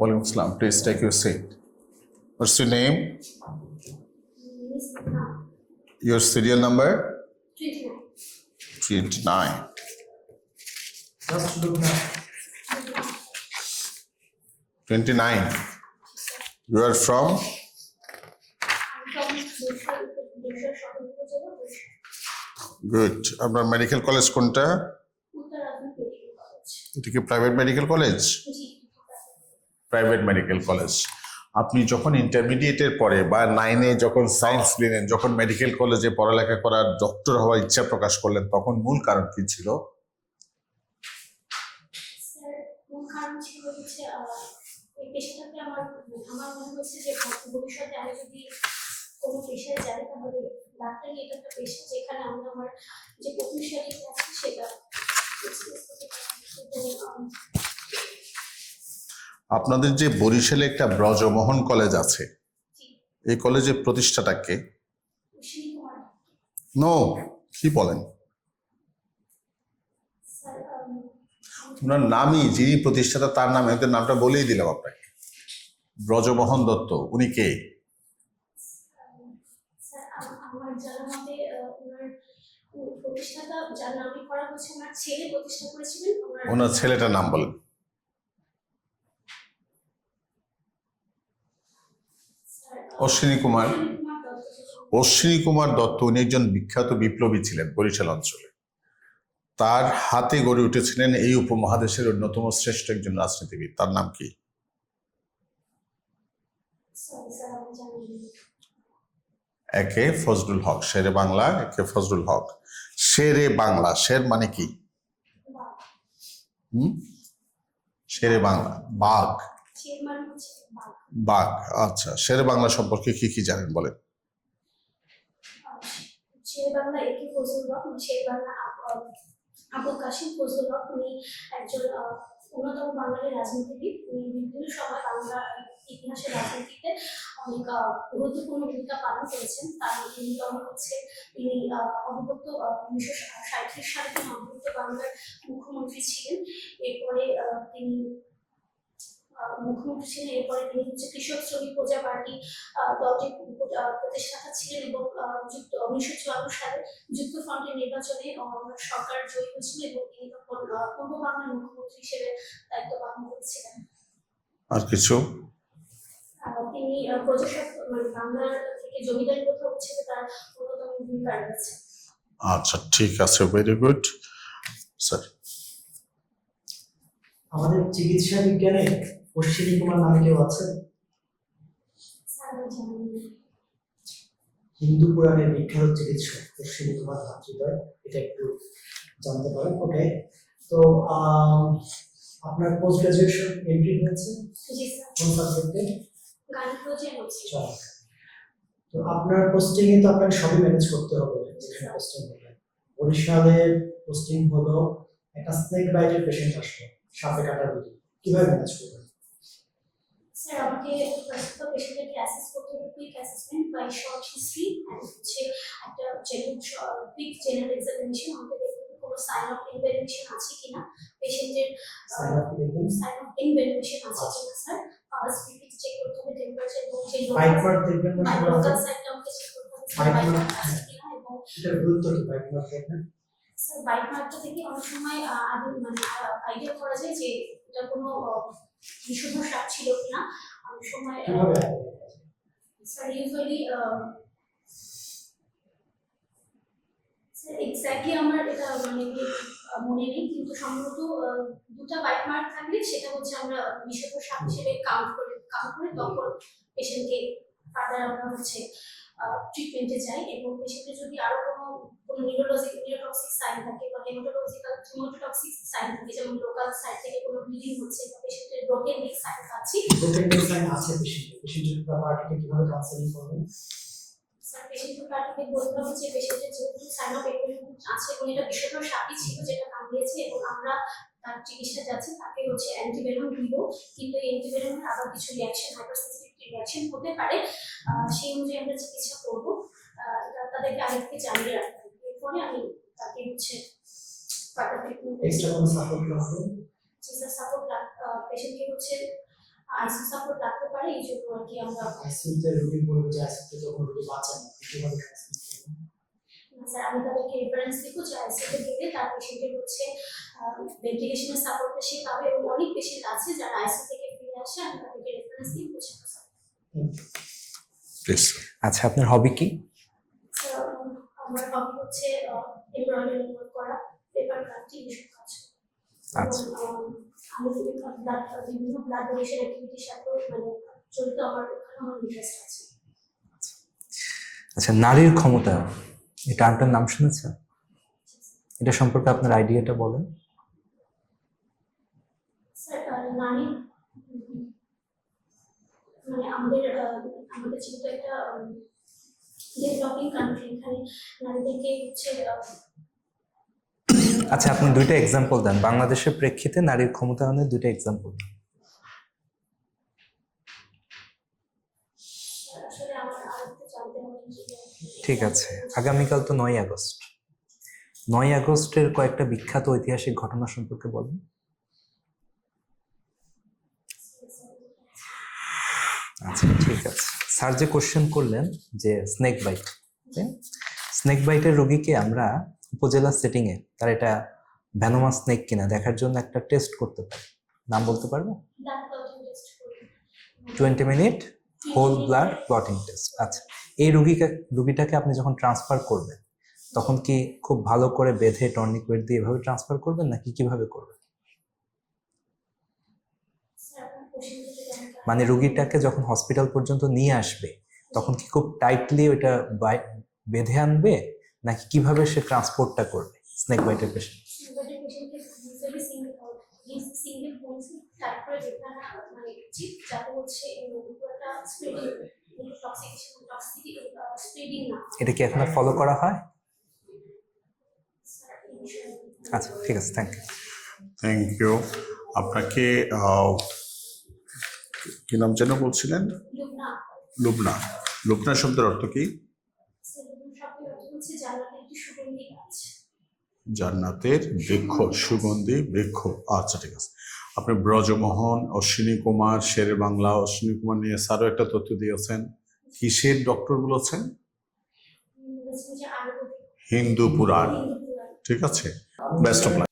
Walaikum Assalam. Please take your seat. What's your name? Your serial number? 29. 29. Just look now. 29. You are from? Good আপনার medical college কোনটা এটা কি private medical college private medical college আপনি যখন ইন্টারমিডিয়েটের পরে বা নাইনে যখন সায়েন্স নিলেন, যখন মেডিকেল কলেজে পড়ালেখা করার ডক্টর হওয়ার ইচ্ছা প্রকাশ করলেন, তখন মূল কারণ কি ছিল? পেশাটাকে আমার আমার যে যেখানে সেটা আপনাদের যে বরিশালে একটা ব্রজমোহন কলেজ আছে এই কলেজের কুমার। নো কি বলেন? ওনার নামই যিনি প্রতিষ্ঠাতা তার নামে ওদের নামটা বলেই দিলাম আপনাকে। ব্রজমোহন দত্ত উনি কে? ওনার ছেলেটার নাম যার নামে করা হচ্ছে ওনার ছেলে প্রতিষ্ঠা করেছিলেন ওনার ওনার ছেলেটার নাম বলেন স্যার, আহ, অশ্বিনী কুমার। অশ্বিনী কুমার দত্ত, উনি একজন বিখ্যাত বিপ্লবী ছিলেন বরিশাল অঞ্চলে। তার হাতে গড়ে উঠেছিলেন এই উপমহাদেশের অন্যতম শ্রেষ্ঠ একজন রাজনীতিবিদ। তার নাম কি। একে ফজলুল হক, শেরে বাংলা, একে ফজলুল হক। শেরে বাংলা, শের মানে কি? শেরে বাংলা, বাঘ। বাঘ। আচ্ছা। শেরে বাংলা সম্পর্কে কি কি জানেন বলেন? একে ফজলুল হক উনি শের বাংলা আব- আহ, আবুল কাশিম ফজলুল হক উনি একজন আহ, অন্যতম বাঙালি রাজনীতিবিদ। উনি বিভিন্ন সময় বাংলা ইতিহাসের রাজনীতিতে অনেক গুরুত্বপূর্ণ ভূমিকা পালন করেছেন। তার অন্যতম হচ্ছে তিনি অবিভক্ত উনিশশো সাঁত্রিশ সালে তিনি অবিভক্ত বাংলার মুখ্যমন্ত্রী ছিলেন। এরপরে তিনি মুখ্যমন্ত্রী ছিলেন এরপরে তিনি হচ্ছে কৃষক শ্রমিক প্রজা পার্টি আহ, দলটির আহ, প্রতিষ্ঠাতা ছিলেন এবং যুক্ত উনিশশো চুয়ান্ন সালে যুক্ত ফ্রন্টের নির্বাচনে সরকার জয়ী হয়েছিল এবং তিনি তখন পূর্ব বাংলার মুখ্যমন্ত্রী হিসেবে দায়িত্ব পালন করেছিলেন। আর কিছু? তিনি মানে বাংলার থেকে জমিদারি প্রথা উচ্ছেদে তার অন্যতম ভূমিকা রয়েছে। আচ্ছা ঠিক আছে ভেরি গুড স্যার আমাদের চিকিৎসা বিজ্ঞানে অশ্বিনী কুমার নামে কেউ আছে। হিন্দু পুরাণের বিখ্যাত চিকিৎসক অশ্বিনী কুমার ভাতৃদ্বয় এটা একটু জানতে পারেন ওকে তো আপনার পোস্ট গ্রাজুয়েশন এন্ট্রি হয়েছে কোন সাবজেক্টে তো আপনার পোস্টিং এ তো আপনাকে সবই ম্যানেজ করতে হবে যেখানে পোস্টিং হবে। বরিশালের পোস্টিং হলো একটা স্নেক বাইটের পেশেন্ট আসলো সাপে কাটা রোগী। কীভাবে ম্যানেজ করবেন? স্যার আমাকে প্রস্তুত পেশেন্টকে অ্যাসেস করতে হবে quick assessment by short history and হচ্ছে একটা জেনারেল কুইক জেনারেল এক্সামিনেশন আমাকে দেখতে কোনো সাইন অফ আছে কিনা? পেশেন্টের সাইন অফ আছে কিনা স্যার পালস চেক করতে হবে টেম্পারেচার এবং যে বাইক দেখবেন না লোকাল আগে? চেক করতে হবে Bite আছে কিনা এবং এটার গুরুত্ব কি বাইক মার্ক স্যার বাইক মার্কটা থেকে অনেক সময় আগে মানে আইডিয়া করা যায় যে এটা কোনো বিশুদ্ধ সাপ ছিল কিনা অনেক সময় স্যার ইউজুয়ালি এক্স্যাক্টলি আমার এটা মানে মনে নেই কিন্তু সম্ভবত দুটো মার্ক থাকলে সেটা হচ্ছে আমরা বিশেষ সাপ হিসেবে কাউন্ট করে কাউন্ট করে তখন পেশেন্টকে ফার্দার আমরা হচ্ছে ট্রিটমেন্টে যাই এবং পেশেন্টের যদি আরও কোনো কোনো নিউরোলজিক নিউরোটক্সিক সাইন থাকে বা হেমাটোলজিক্যাল হেমাটোটক্সিক সাইন থাকে যেমন লোকাল সাইড থেকে কোনো ব্লিডিং হচ্ছে বা পেশেন্টের ব্রোকেন নেক সাইন পাচ্ছি। ব্রোকেন সাইন আছে পেশেন্টের পেশেন্টের পার্টিকে কীভাবে কাউন্সেলিং করবেন স্যার পেশেন্টের পার্টিকে বলতে হবে যে পেশেন্টের যেহেতু সাইন অফ আছে এবং এটা সাপই ছিল যেটা কামড়িয়েছে এবং আমরা তার চিকিৎসা যাচ্ছে তাকে হচ্ছে দিব। কিন্তু আবার কিছু রিয়াকশন হাইপারসেন্সিটিভ রিয়াকশন হতে পারে। সেই অনুযায়ী আমরা চিকিৎসা করব। এটা তাদেরকে আগে থেকে জানিয়ে রাখতে হবে এরপরে আমি তাকে হচ্ছে ফার্দার ট্রিটমেন্ট এক্সট্রা কোনো সাপোর্ট লাগবে? চিকিৎসা সাপোর্ট পেশেন্টকে হচ্ছে আইসিইউ সাপোর্ট লাগতে পারে। এই জন্য আর কি আমরা আইসিইউতে রোগী পড়বে যে আইসিইউতে যখন রোগী বাঁচে না কীভাবে স্যার আমি তাদেরকে রেফারেন্স দিব যে আইসিইউতে গেলে তার পেশেন্টের হচ্ছে ভেন্টিলেশনের সাপোর্টটা সে পাবে। এবং অনেক পেশেন্ট আছে যারা আইসিইউ থেকে ফিরে আসে আমি তাদেরকে রেফারেন্স দিই বুঝে প্লিজ আচ্ছা আপনার হবি কি? আমার হবি হচ্ছে এমব্রয়ডারি ওয়ার্ক করা পেপার ক্রাফটিং এসব কাজ। আচ্ছা। আমি বিভিন্ন ব্লাড ডোনেশন অ্যাক্টিভিটির সাথেও মানে জড়িত আমার আমার ইন্টারেস্ট আছে। আচ্ছা নারীর ক্ষমতা এই টার্মটার নাম শুনেছেন? এটা সম্পর্কে আপনার আইডিয়াটা বলেন। নারী মানে আমাদের আমাদের যেহেতু একটা ডেভেলপিং কান্ট্রি এখানে নারীদেরকে হচ্ছে আচ্ছা আপনি দুইটা এক্সাম্পল দেন। বাংলাদেশের প্রেক্ষিতে নারীর ক্ষমতায়নের দুইটা এক্সাম্পল যে ঠিক আছে। আগামীকাল তো নয় আগস্ট। নয় আগস্টের কয়েকটা বিখ্যাত ঐতিহাসিক ঘটনা সম্পর্কে বলেন। আচ্ছা ঠিক আছে। স্যার যে কোশ্চেন করলেন যে স্নেক বাইট স্নেক বাইটের রোগীকে আমরা উপজেলা সেটিং এ, তার এটা ভ্যানোমা স্নেক কিনা, দেখার জন্য একটা টেস্ট করতে পারি। নাম বলতে পারব? Twenty minute whole blood clotting test আচ্ছা এই রুগীকে, রুগীটাকে আপনি যখন ট্রান্সফার করবেন, তখন কি খুব ভালো করে বেঁধে টর্নিকুয়েট দিয়ে এভাবে ট্রান্সফার করবেন, নাকি কীভাবে করবেন স্যার আপনার কোশ্চেন যদি আমি মানে রুগীটাকে যখন হসপিটাল পর্যন্ত নিয়ে আসবে, তখন কি খুব টাইটলি বাই- বেঁধে আনবে? নাকি কীভাবে সে ট্রান্সপোর্টটা করবে? স্নেক বাইটের পেশেন্ট। এটা কি এখন ফলো করা হয়? আচ্ছা ঠিক আছে থ্যাংক ইউ থ্যাংক ইউ আপনাকে কি নাম যেন বলছিলেন? লুবনা। লুবনা। শব্দের অর্থ কি? জান্নাতের বৃক্ষ সুগন্ধি বৃক্ষ। আচ্ছা ঠিক আছে। আপনি ব্রজমোহন অশ্বিনী কুমার শেরের বাংলা অশ্বিনী কুমার নিয়ে স্যারও একটা তথ্য দিয়েছেন। কিসের ডক্টর বলেছেন? হিন্দু পুরাণ। ঠিক আছে। Best of